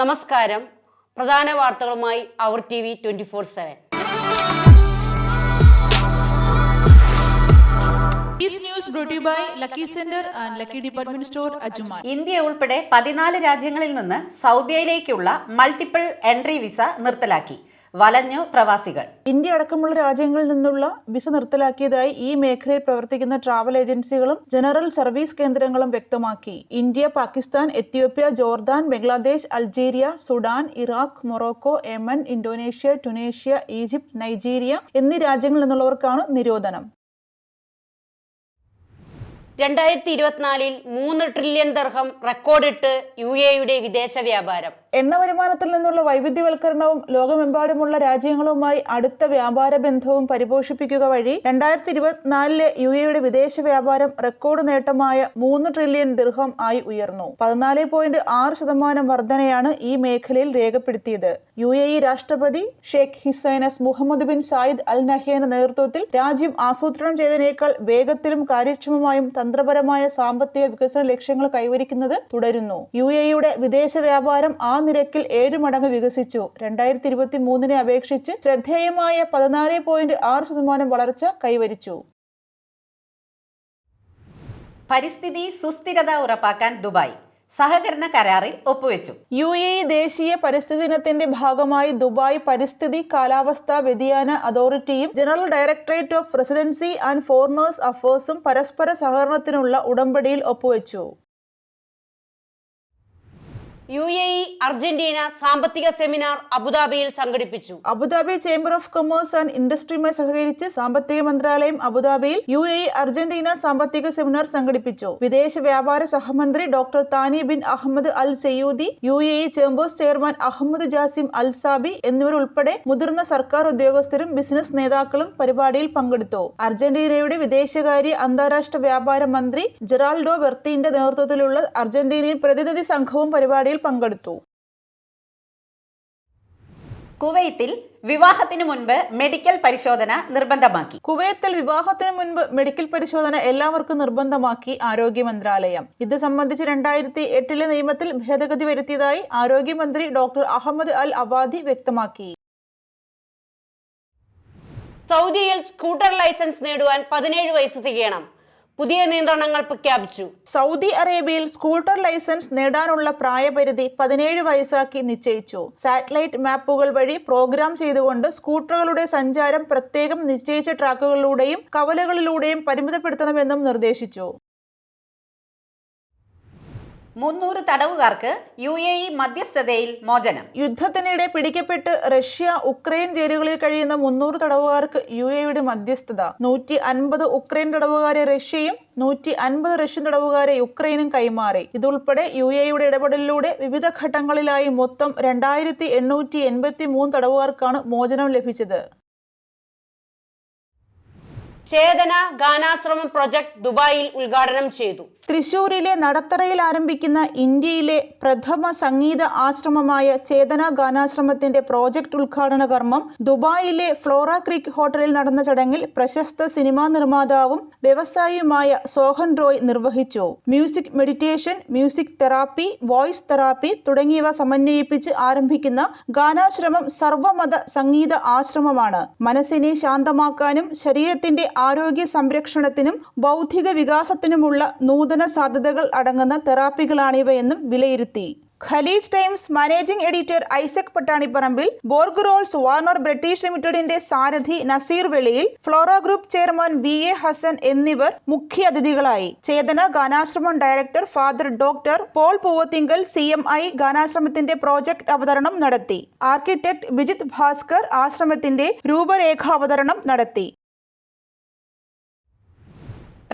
നമസ്കാരം. പ്രധാന വാർത്തകളുമായി അവർ T V twenty four seven. India ഉൾപ്പെടെ പതിനാല് രാജ്യങ്ങളിൽ നിന്ന് സൗദിയയിലേക്കുള്ള മൾട്ടിപ്പിൾ എൻട്രി വിസ നിർത്തലാക്കി. വലഞ്ഞു പ്രവാസികൾ. ഇന്ത്യ അടക്കമുള്ള രാജ്യങ്ങളിൽ നിന്നുള്ള വിസ നിർത്തലാക്കിയതായി ഈ മേഖലയിൽ പ്രവർത്തിക്കുന്ന ട്രാവൽ ഏജൻസികളും ജനറൽ സർവീസ് കേന്ദ്രങ്ങളും വ്യക്തമാക്കി. India Pakistan Ethiopia Jordan Bangladesh Algeria Sudan Iraq Morocco Yemen Indonesia Tunisia Egypt Nigeria എന്നീ രാജ്യങ്ങളിൽ നിന്നുള്ളവർക്കാണ് നിരോധനം. രണ്ടായിരത്തി ഇരുപത്തിനാലിൽ മൂന്ന് ട്രില്യൺ ദർഹം റെക്കോർഡിട്ട് യു എയുടെ വിദേശ വ്യാപാരം. എണ്ണ വരുമാനത്തിൽ നിന്നുള്ള വൈവിധ്യവൽക്കരണവും ലോകമെമ്പാടുമുള്ള രാജ്യങ്ങളുമായി അടുത്ത വ്യാപാര ബന്ധവും പരിപോഷിപ്പിക്കുക വഴി രണ്ടായിരത്തി ഇരുപത്തിനാലിലെ യു എയുടെ വിദേശ വ്യാപാരം റെക്കോർഡ് നേട്ടമായ മൂന്ന് ട്രില്യൺ ദിർഹം ആയി ഉയർന്നു. പതിനാല് പോയിന്റ് ആറ് ശതമാനം വർധനയാണ് ഈ മേഖലയിൽ രേഖപ്പെടുത്തിയത്. യു എ ഇ രാഷ്ട്രപതി Sheikh His Highness Mohamed bin Zayed Al നഹ്യാന്റെ നേതൃത്വത്തിൽ രാജ്യം ആസൂത്രണം ചെയ്തതിനേക്കാൾ വേഗത്തിലും കാര്യക്ഷമമായും തന്ത്രപരമായ സാമ്പത്തിക വികസന ലക്ഷ്യങ്ങൾ കൈവരിക്കുന്നത് തുടരുന്നു. യു എയുടെ വിദേശ വ്യാപാരം ആ നിരക്കിൽ ഏഴ് മടങ്ങ് വികസിച്ചു. രണ്ടായിരത്തി ഇരുപത്തി മൂന്നിനെ അപേക്ഷിച്ച് ശ്രദ്ധേയമായ പതിനാല് പോയിന്റ് ആറ് ശതമാനം വളർച്ച കൈവരിച്ചു. പരിസ്ഥിതി സുസ്ഥിരത ഉറപ്പാക്കാൻ ദുബായ് സഹകരണ കരാറിൽ ഒപ്പുവെച്ചു. യു എ ദേശീയ പരിസ്ഥിതി ദിനത്തിന്റെ ഭാഗമായി ദുബായ് പരിസ്ഥിതി കാലാവസ്ഥാ വ്യതിയാന അതോറിറ്റിയും general directorate of residency and foreigners അഫേഴ്സും പരസ്പര സഹകരണത്തിനുള്ള ഉടമ്പടിയിൽ ഒപ്പുവെച്ചു. യു എ ഇ അർജന്റീന സാമ്പത്തിക സെമിനാർ അബുദാബിയിൽ സംഘടിപ്പിച്ചു. Abu Dhabi chamber of commerce and ഇൻഡസ്ട്രിയുമായി സഹകരിച്ച് സാമ്പത്തിക മന്ത്രാലയം അബുദാബിയിൽ യു എ ഇ അർജന്റീന സാമ്പത്തിക സെമിനാർ സംഘടിപ്പിച്ചു. വിദേശ വ്യാപാര സഹമന്ത്രി doctor Thani bin Ahmed Al Zeyoudi U A E chambers chairman Ahmed Jasim Al Zaabi എന്നിവരുൾപ്പെടെ മുതിർന്ന സർക്കാർ ഉദ്യോഗസ്ഥരും ബിസിനസ് നേതാക്കളും പരിപാടിയിൽ പങ്കെടുത്തു. അർജന്റീനയുടെ വിദേശകാര്യ അന്താരാഷ്ട്ര വ്യാപാര മന്ത്രി ജെറാൾഡോ ബെർത്തിന്റെ നേതൃത്വത്തിലുള്ള അർജന്റീനിയൻ പ്രതിനിധി സംഘവും പരിപാടിയിൽ പങ്കെടുത്തു. കുവൈത്തിൽ വിവാഹത്തിന് മുൻപ് മെഡിക്കൽ പരിശോധന നിർബന്ധമാക്കി. കുവൈത്തിൽ വിവാഹത്തിന് മുൻപ് മെഡിക്കൽ പരിശോധന എല്ലാവർക്കും നിർബന്ധമാക്കി ആരോഗ്യ മന്ത്രാലയം. ഇത് സംബന്ധിച്ച് രണ്ടായിരത്തി എട്ടിലെ നിയമത്തിൽ ഭേദഗതി വരുത്തിയതായി ആരോഗ്യമന്ത്രി ഡോക്ടർ അഹമ്മദ് അൽ അവാദി വ്യക്തമാക്കി. സൗദിയിൽ സ്കൂട്ടർ ലൈസൻസ് നേടുവാൻ പതിനേഴ് വയസ്സ് തികയണം. പുതിയ നിയന്ത്രണങ്ങൾ പ്രഖ്യാപിച്ചു. സൗദി അറേബ്യയിൽ സ്കൂട്ടർ ലൈസൻസ് നേടാനുള്ള പ്രായപരിധി പതിനേഴ് വയസ്സാക്കി നിശ്ചയിച്ചു. സാറ്റലൈറ്റ് മാപ്പുകൾ വഴി പ്രോഗ്രാം ചെയ്തുകൊണ്ട് സ്കൂട്ടറുകളുടെ സഞ്ചാരം പ്രത്യേകം നിശ്ചയിച്ച ട്രാക്കുകളിലൂടെയും കവലകളിലൂടെയും പരിമിതപ്പെടുത്തണമെന്നും നിർദ്ദേശിച്ചു. മുന്നൂറ് തടവുകാർക്ക് യു എ ഇ മധ്യസ്ഥതയിൽ മോചനം. യുദ്ധത്തിനിടെ പിടിക്കപ്പെട്ട് റഷ്യ ഉക്രൈൻ ജയിലുകളിൽ കഴിയുന്ന മുന്നൂറ് തടവുകാർക്ക് യു എയുടെ മധ്യസ്ഥത. നൂറ്റി അൻപത് ഉക്രൈൻ തടവുകാരെ റഷ്യയും നൂറ്റി അൻപത് റഷ്യൻ തടവുകാരെ യുക്രൈനും കൈമാറി. ഇതുൾപ്പെടെ യു എയുടെ ഇടപെടലിലൂടെ വിവിധ ഘട്ടങ്ങളിലായി മൊത്തം രണ്ടായിരത്തി എണ്ണൂറ്റി എൺപത്തി മൂന്ന് തടവുകാർക്കാണ് മോചനം ലഭിച്ചത്. ചേതന ഗാനാശ്രമം പ്രൊജക്ട് ദുബായിൽ ഉദ്ഘാടനം ചെയ്തു. തൃശൂരിലെ നടത്തറയിൽ ആരംഭിക്കുന്ന ഇന്ത്യയിലെ പ്രഥമ സംഗീത ആശ്രമമായ ചേതന ഗാനാശ്രമത്തിന്റെ പ്രോജക്ട് ഉദ്ഘാടന കർമ്മം ദുബായിലെ ഫ്ലോറ ക്രീക്ക് ഹോട്ടലിൽ നടന്ന ചടങ്ങിൽ പ്രശസ്ത സിനിമാ നിർമ്മാതാവും വ്യവസായിയുമായ സോഹൻ റോയ് നിർവഹിച്ചു. Music meditation music therapy voice therapy തുടങ്ങിയവ സമന്വയിപ്പിച്ച് ആരംഭിക്കുന്ന ഗാനാശ്രമം സർവമത സംഗീത ആശ്രമമാണ്. മനസ്സിനെ ശാന്തമാക്കാനും ശരീരത്തിന്റെ ആരോഗ്യ സംരക്ഷണത്തിനും ബൗദ്ധിക വികാസത്തിനുമുള്ള നൂതന സാധ്യതകൾ അടങ്ങുന്ന തെറാപ്പികളാണിവയെന്നും വിലയിരുത്തി. Khaleej Times managing editor Isaac Pattanipparambil Borg Rolls Warner British ലിമിറ്റഡിന്റെ സാരഥി Naseer Veliyil Flora group chairman V A Hassan എന്നിവർ മുഖ്യ അതിഥികളായി. Chethana Ganashramam director father doctor Paul Poovathinkal C M I ഗാനാശ്രമത്തിന്റെ project അവതരണം നടത്തി. ആർക്കിടെക്ട് വിജിത് ഭാസ്കർ ആശ്രമത്തിന്റെ രൂപരേഖാവതരണം നടത്തി.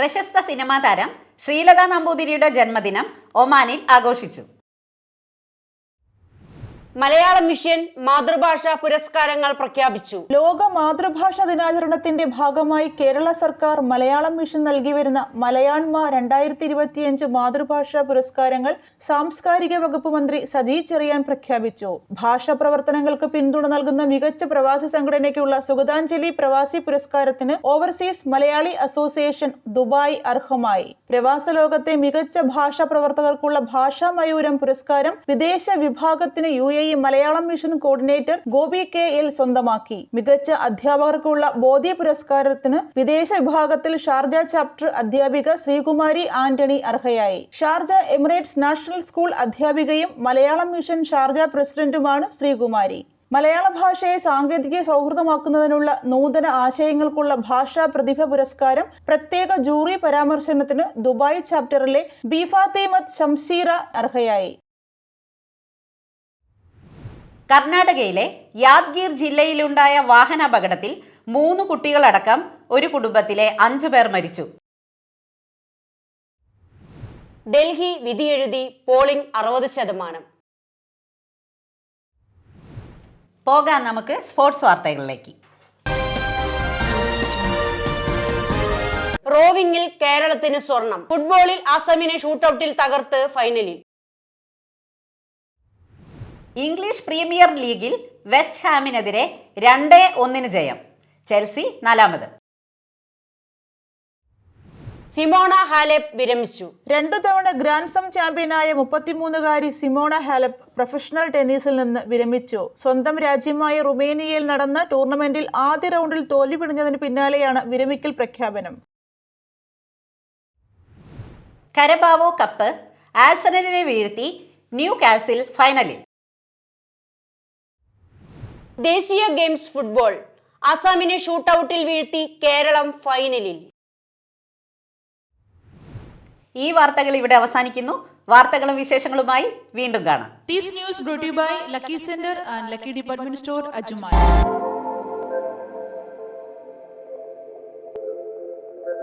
പ്രശസ്ത സിനിമാ താരം ശ്രീലത നമ്പൂതിരിയുടെ ജന്മദിനം ഒമാനിൽ ആഘോഷിച്ചു. മലയാളം മിഷൻ മാതൃഭാഷ പുരസ്കാരങ്ങൾ പ്രഖ്യാപിച്ചു. ലോക മാതൃഭാഷ ദിനാചരണത്തിന്റെ ഭാഗമായി കേരള സർക്കാർ മലയാളം മിഷൻ നൽകി വരുന്ന മലയാൺമ രണ്ടായിരത്തി ഇരുപത്തിയഞ്ച് മാതൃഭാഷാ പുരസ്കാരങ്ങൾ സാംസ്കാരിക വകുപ്പ് മന്ത്രി സജി ചെറിയാൻ പ്രഖ്യാപിച്ചു. ഭാഷാ പ്രവർത്തനങ്ങൾക്ക് പിന്തുണ നൽകുന്ന മികച്ച പ്രവാസി സംഘടനയ്ക്കുള്ള സുഗതാഞ്ജലി പ്രവാസി പുരസ്കാരത്തിന് ഓവർസീസ് മലയാളി അസോസിയേഷൻ ദുബായ് അർഹമായി. പ്രവാസ ലോകത്തെ മികച്ച ഭാഷാ പ്രവർത്തകർക്കുള്ള ഭാഷാ മയൂരം പുരസ്കാരം വിദേശ വിഭാഗത്തിന് U A E Malayalam mission coordinator Gopi K L സ്വന്തമാക്കി. മികച്ച അധ്യാപകർക്കുള്ള ബോധ്യ പുരസ്കാരത്തിന് വിദേശ വിഭാഗത്തിൽ ഷാർജ ചാപ്റ്റർ അധ്യാപിക ശ്രീകുമാരി ആന്റണി അർഹയായി. ഷാർജ എമിറേറ്റ്സ് നാഷണൽ സ്കൂൾ അധ്യാപികയും മലയാളം മിഷൻ ഷാർജ പ്രസിഡന്റുമാണ് ശ്രീകുമാരി. മലയാള ഭാഷയെ സാങ്കേതിക സൗഹൃദമാക്കുന്നതിനുള്ള നൂതന ആശയങ്ങൾക്കുള്ള ഭാഷാ പ്രതിഭ പുരസ്കാരം പ്രത്യേക ജൂറി പരാമർശനത്തിന് ദുബായ് ചാപ്റ്ററിലെ ബീഫാത്തിമത്ത് ഷംസീറ അർഹയായി. കർണാടകയിലെ യാദ്ഗീർ ജില്ലയിലുണ്ടായ വാഹനാപകടത്തിൽ മൂന്ന് കുട്ടികളടക്കം ഒരു കുടുംബത്തിലെ അഞ്ചു പേർ മരിച്ചു. ഡൽഹി വിധിയെഴുതി പോളിംഗ് അറുപത് ശതമാനം. പോകാം നമുക്ക് സ്പോർട്സ് വാർത്തകളിലേക്ക്. റോവിംഗിൽ കേരളത്തിന് സ്വർണം. ഫുട്ബോളിൽ അസമിനെ ഷൂട്ടൌട്ടിൽ തകർത്ത് ഫൈനലിൽ. ഇംഗ്ലീഷ് പ്രീമിയർ ലീഗിൽ വെസ്റ്റ് ഹാമിനെതിരെ രണ്ട് ഒന്നിന് ജയം. ചെൽസി നാലാമത്. സിമോണ ഹാലെപ്പ് വിരമിച്ചു. രണ്ടു തവണ ഗ്രാൻഡ്സം ചാമ്പ്യനായ മുപ്പത്തിമൂന്നുകാരി സിമോണ ഹാലപ്പ് പ്രൊഫഷണൽ ടെന്നീസിൽ നിന്ന് വിരമിച്ചു. സ്വന്തം രാജ്യമായ റുമേനിയയിൽ നടന്ന ടൂർണമെന്റിൽ ആദ്യ റൗണ്ടിൽ തോൽവി പിടിഞ്ഞതിന് പിന്നാലെയാണ് വിരമിക്കൽ പ്രഖ്യാപനം. കരബാവോ കപ്പ് ആഴ്സണലിനെ വീഴ്ത്തി ന്യൂ കാസിൽ ഫൈനലിൽ. ദേശീയ ഗെയിംസ് ഫുട്ബോൾ. അസാമിനെ ഷൂട്ടൌട്ടിൽ വീഴ്ത്തി കേരളം ഫൈനലിൽ. ഈ വാർത്തകൾ ഇവിടെ അവസാനിക്കുന്നു. വാർത്തകളും വിശേഷങ്ങളുമായി വീണ്ടും കാണാം. This news brought to you by Lucky Center and Lucky Department Store, Ajuman.